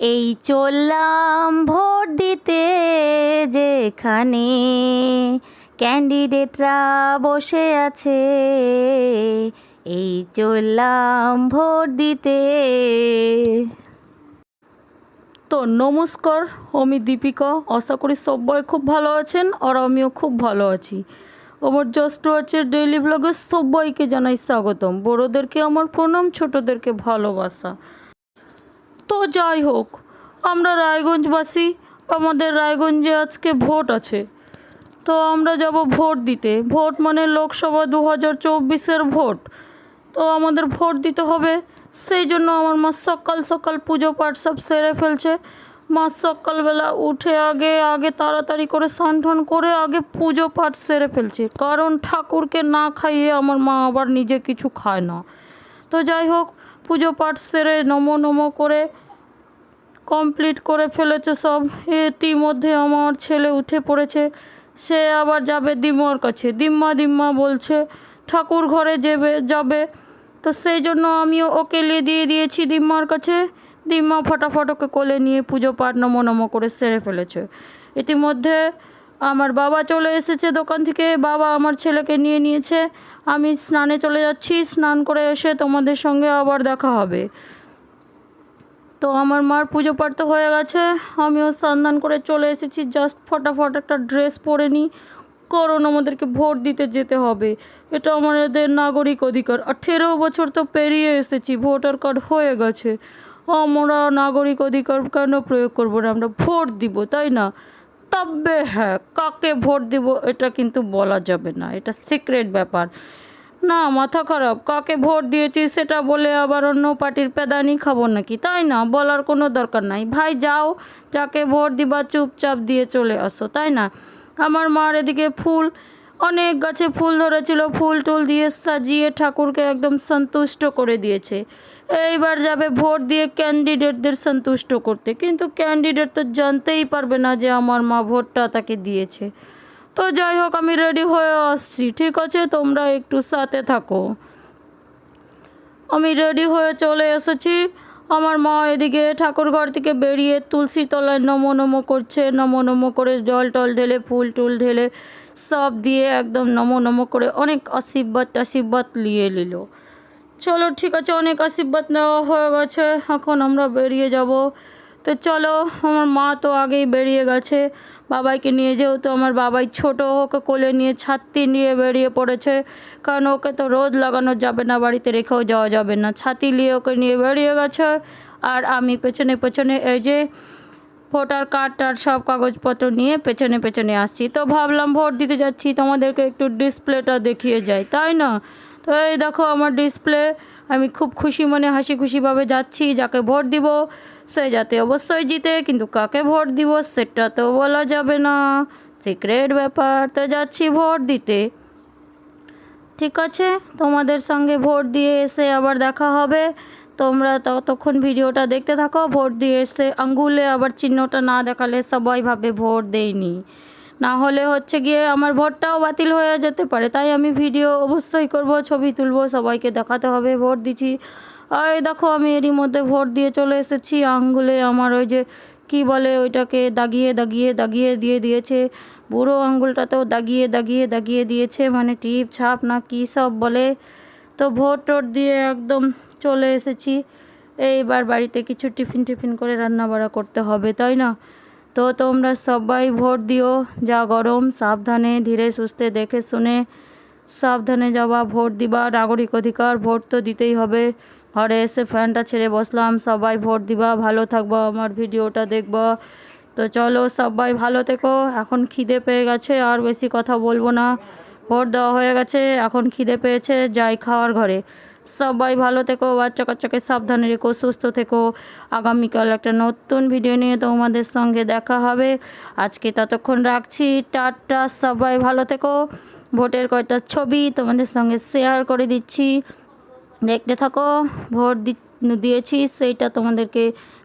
এই চললাম ভোট দিতে যেখানে ক্যান্ডিডেটরা বসে আছে। এই চললাম ভোট দিতে। তো নমস্কার, আমি দীপিকা। আশা করি সবাই খুব ভালো আছেন আর আমিও খুব ভালো আছি। আমার জাস্ট আছে ডেইলি ব্লগে সবাইকে জানাই স্বাগতম। বড়োদেরকে আমার প্রণাম, ছোটোদেরকে ভালোবাসা। তো যাই হোক, আমরা রায়গঞ্জবাসী, আমাদের রায়গঞ্জে আজকে ভোট আছে। তো আমরা যাব ভোট দিতে। ভোট মানে লোকসভা দু হাজার চব্বিশের ভোট। তো আমাদের ভোট দিতে হবে। সেই জন্য আমার মা সকাল সকাল পুজো পাঠ সব সেরে ফেলছে। মা সকালবেলা উঠে আগে আগে তাড়াতাড়ি করে স্নান করে আগে পুজো পাঠ সেরে ফেলছে। কারণ ঠাকুরকে না খাইয়ে আমার মা আবার নিজে কিছু খায় না। তো যাই হোক, পুজো পাঠ সেরে নমো নমো করে কমপ্লিট করে ফেলেছে সব। ইতিমধ্যে আমার ছেলে উঠে পড়েছে। সে আবার যাবে দিম্মার কাছে। দিম্মা দিম্মা বলছে, ঠাকুর ঘরে যাবে যাবে। তো সেই জন্য আমিও ওকে নিয়ে দিয়ে দিয়েছি দিম্মার কাছে। দিম্মা ফটাফট ওকে কোলে নিয়ে পুজো পাঠ নমো নমো করে সেরে ফেলেছে। ইতিমধ্যে আমার বাবা চলে এসেছে দোকান থেকে। বাবা আমার ছেলেকে নিয়ে নিয়েছে। আমি স্নানে চলে যাচ্ছি। স্নান করে এসে তোমাদের সঙ্গে আবার দেখা হবে। তো আমার মার পুজো পাঠ তো হয়ে গেছে। আমিও স্নান করে চলে এসেছি। জাস্ট ফটাফট একটা ড্রেস পরে নিই। কারণ আমাদেরকে ভোট দিতে যেতে হবে। এটা আমাদের নাগরিক অধিকার। আঠেরো বছর তো পেরিয়ে এসেছি। ভোটার কার্ড হয়ে গেছে। আমরা নাগরিক অধিকার কেন প্রয়োগ করব না? আমরা ভোট দিব, তাই না? তবে হ্যাঁ কাকে ভোট দিব এটা কিন্তু বলা যাবে না। এটা সিক্রেট ব্যাপার। না, মাথা খারাপ। কাকে ভোট দিয়েছি সেটা বলে আবার অন্য পার্টির পেদানি খাব নাকি? তাই না? বলার কোনো দরকার নাই। ভাই, যাও। যাকে ভোট দিবা, চুপচাপ দিয়ে চলে আসো, তাই না? আমার মার এদিকে ফুল অনেক গাছে ফুল ধরেছিল, ফুল টুল দিয়ে সাজিয়ে ঠাকুরকে একদম সন্তুষ্ট করে দিয়েছে। এইবার যাবে ভোট দিয়ে ক্যান্ডিডেটদের সন্তুষ্ট করতে। কিন্তু ক্যান্ডিডেট তো জানতেই পারবে না যে আমার মা ভোটটা তাকে দিয়েছে। তো যাই হোক, আমি রেডি হয়ে আসছি। ঠিক আছে, তোমরা একটু সাথে থাকো। আমি রেডি হয়ে চলে এসেছি। আমার মা এদিকে ঠাকুর ঘর থেকে বেরিয়ে তুলসী তলায় নমো নমো করছে। নমো নমো করে জল টল ঢেলে, ফুল টুল ঢেলে সব দিয়ে একদম নমো নমো করে অনেক আশীর্বাদ আশীর্বাদ নিয়ে নিল। চলো, ঠিক আছে, অনেক আশীর্বাদ নেওয়া হয়ে গেছে, এখন আমরা বেরিয়ে যাব। তো চলো, আমার মা তো আগেই বেরিয়ে গেছে। বাবাইকে নিয়ে যেহেতু আমার বাবাই ছোট, ওকে কোলে নিয়ে ছাতি নিয়ে বেরিয়ে পড়েছে। কারণ ওকে তো রোদ লাগানো যাবে না, বাড়িতে রেখেও যাওয়া যাবে না। ছাতি নিয়ে ওকে নিয়ে বেরিয়ে গেছে, আর আমি পেছনে পেছনে এই যে ভোটার কার্ড টার সব কাগজপত্র নিয়ে পেছনে পেছনে আসছি। তো ভাবলাম ভোট দিতে যাচ্ছি, তোমাদেরকে একটু ডিসপ্লেটা দেখিয়ে যাই, তাই না? তো এই দেখো আমার ডিসপ্লে, আমি খুব খুশি মনে, হাসি খুশিভাবে যাচ্ছি, যাকে ভোট দিব সে যাতে অবশ্যই জিতে, কিন্তু কাকে ভোট দিব সেটা তো বলা যাবে না। সিক্রেট ব্যাপার, তো যাচ্ছি ভোট দিতে। ঠিক আছে, তোমাদের সঙ্গে ভোট দিয়ে এসে আবার দেখা হবে। তোমরা ততক্ষণ ভিডিওটা দেখতে থাকো, ভোট দিয়ে এসে আঙ্গুলে আবার চিহ্নটা না দেখালে সবাই ভাবে ভোট দেয়নি না হলে হচ্ছে গিয়ে আমার ভোটটাও বাতিল হয়ে যেতে পারে। তাই আমি ভিডিও অবশ্যই করব, ছবি তুলবো, সবাইকে দেখাতে হবে, ভোট দিচ্ছি। এই দেখো, আমি এরই মধ্যে ভোট দিয়ে চলে এসেছি। আঙ্গুলে আমার ওই যে, কি বলে ওইটাকে, দাগিয়ে দাগিয়ে দাগিয়ে দিয়ে দিয়েছে। বুড়ো আঙ্গুলটাতেও দাগিয়ে দাগিয়ে দাগিয়ে দিয়েছে। মানে টিপ, ছাপ না কী সব বলে। তো ভোট টোট দিয়ে একদম চলে এসেছি। এইবার বাড়িতে কিছু টিফিন টিফিন করে রান্না বাড়া করতে হবে, তাই না? তো তোমরা সবাই ভোট দিও, যা গরম, সাবধানে, ধীরে সুস্থে দেখে শুনে সাবধানে যাওয়া ভোট দিবা। নাগরিক অধিকার, ভোট তো দিতেই হবে। ঘরে এসে ফ্যানটা ছেড়ে বসলাম, সবাই ভোট দিবা, ভালো থাকবা, আমার ভিডিওটা দেখবা। তো চলো সবাই ভালো থেকো, এখন খিদে পেয়ে গেছে, আর বেশি কথা বলব না। ভোট দেওয়া হয়ে গেছে, এখন খিদে পেয়েছে, যাই খাওয়ার ঘরে। সবাই ভালো থেকো, বাচ্চা কাচ্চাকে সাবধানে রেখো, সুস্থ থেকো। আগামীকাল একটা নতুন ভিডিও নিয়ে তোমাদের সঙ্গে দেখা হবে। আজকে ততক্ষণ রাখছি, টাটা, সবাই ভালো থেকো। ভোটের কয়টা ছবি তোমাদের সঙ্গে শেয়ার করে দিচ্ছি। দেখতে থাকো, ভোট দিয়েছি, সেইটা তোমাদেরকে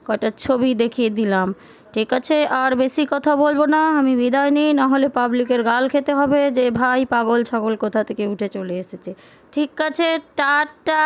কয়টা ছবি দেখিয়ে দিলাম। ঠিক আছে, আর বেশি কথা বলব না, আমি বিদায় নিই নাহলে পাবলিকের গাল খেতে হবে যে ভাই পাগল ছাগল কোথা থেকে উঠে চলে এসেছে। ঠিক আছে, টাটা।